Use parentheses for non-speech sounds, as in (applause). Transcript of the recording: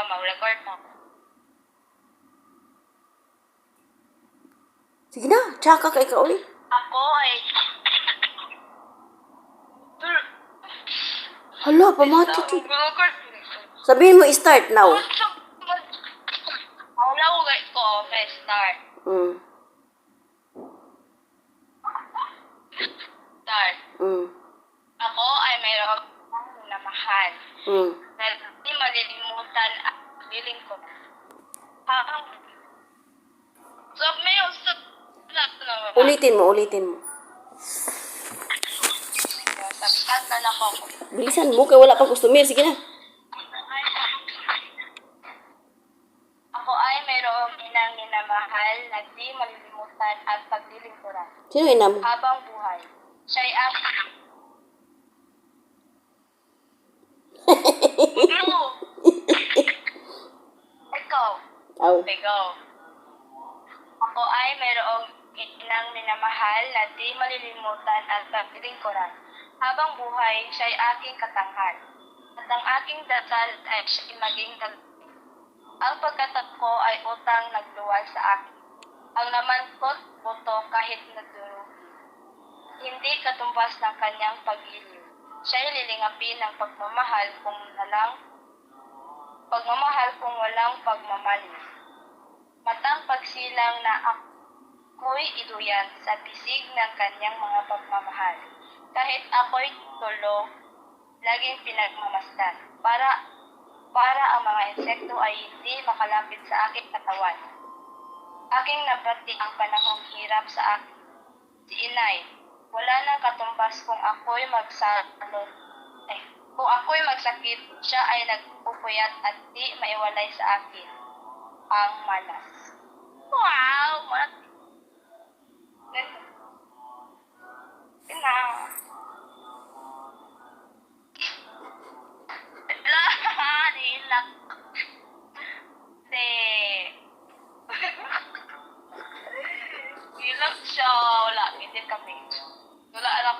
ka mag-record mo. Sige na, tsaka ka ikaw eh. Ako ay... Hala, pamati ti. Mag-record Sabihin mo, start now. Wala ko guys ko, okay, start. Mm. Start. Mm. Ako ay mayroong na mahal. Mm. Na hindi malilimutan ang feeling ko. Habang... So, may usap na. Ulitin mo, ulitin mo. Sabihan na lang ako. Bilisan mo, kaya wala pang customer. Sige na. Ako ay mayroong inang minamahal na di malilimutan at paglilingkuran Sino inam? habang buhay. Siya'y ang... Aw. Ikaw. Ako ay mayroong inang minamahal na di malilimutan at paglilingkuran. Habang buhay, siya'y aking katanghal. At ang aking dasal ay siya'y maging dal- Ang pagkatat ko ay utang nagluwal sa akin. Ang naman ko't buto kahit nagdurugi. Hindi katumbas ng kanyang pag-iliw. Siya'y lilingapin ng pagmamahal kung walang pagmamahal kung walang pagmamalis. Matang pagsilang na ako'y iluyan sa bisig ng kanyang mga pagmamahal. Kahit ako'y tulog, laging pinagmamasdan para para ang mga insekto ay hindi makalapit sa aking katawan. Aking nabati ang panahong hirap sa akin. Si inay, wala nang katumbas kung ako'y magsalot. Eh, kung ako'y magsakit, siya ay nagpupuyat at di maiwalay sa akin ang malas. Wow! Mat Ina. Lah, nilak. Hindi. (laughs) Nilak siya. Wala, hindi kami. Wala alam